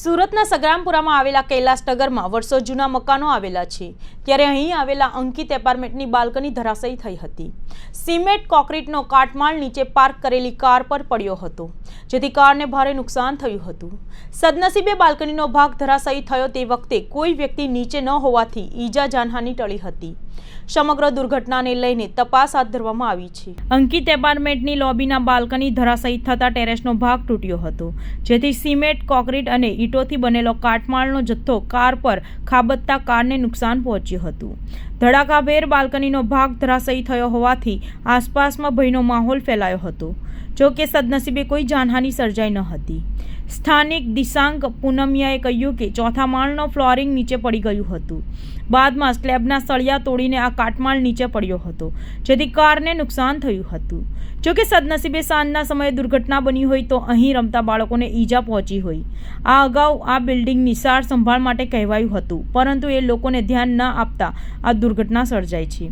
સુરતના સગ્રામપુરામાં આવેલા કૈલાસ નગરમાં વર્ષો જૂના મકાનો આવેલા છે. ત્યારે અહીં આવેલા અંકિત એપાર્ટમેન્ટની બાલ્કની ધરાશયી થઈ હતી. સિમેન્ટ કોન્ક્રીટનો કાટમાળ નીચે પાર્ક કરેલી કાર પર પડ્યો હતો, જેથી કારને ભારે નુકસાન થયું હતું. સદનસીબે બાલ્કનીનો ભાગ ધરાશયી થયો તે વખતે કોઈ વ્યક્તિ નીચે ન હોવાથી ઈજા જાનહાની ટળી હતી. સમગ્ર દુર્ઘટનાને લઈને તપાસ હાથ ધરવામાં આવી છે. અંકિત એપાર્ટમેન્ટની લોબીના બાલ્કની ધરાશયી થતા ટેરેસનો ભાગ તૂટ્યો હતો, જેથી સિમેન્ટ કોન્ક્રીટ અને ઈંટોથી બનેલો કાટમાળનો જથ્થો કાર પર ખાબતતા કારને નુકસાન પહોંચ્યું હતું. ધડાકાભેર બાલ્કનીનો ભાગ ધરાશયી થયો હોવાથી આસપાસમાં ભયનો માહોલ ફેલાયો હતો. જો કે સદનસીબે કોઈ જાનહાની સર્જાઈ ન હતી. સ્થાનિક દિશાંક પૂનમિયાએ કહ્યું કે ચોથા માળનો ફ્લોરિંગ નીચે પડી ગયું હતું. બાદમાં સ્લેબના સળિયા તોડીને આ કાટમાળ નીચે પડ્યો હતો, જેથી કારને નુકસાન થયું હતું. જો કે સદનસીબે સાંજના સમયે દુર્ઘટના બની હોય તો અહીં રમતા બાળકોને ઈજા પહોંચી હોય. આ અગાઉ આ બિલ્ડિંગ નિસાર સંભાળ માટે કહેવાયું હતું, પરંતુ એ લોકોને ધ્યાન ન આપતા આ દુર્ઘટના સર્જાઈ છે.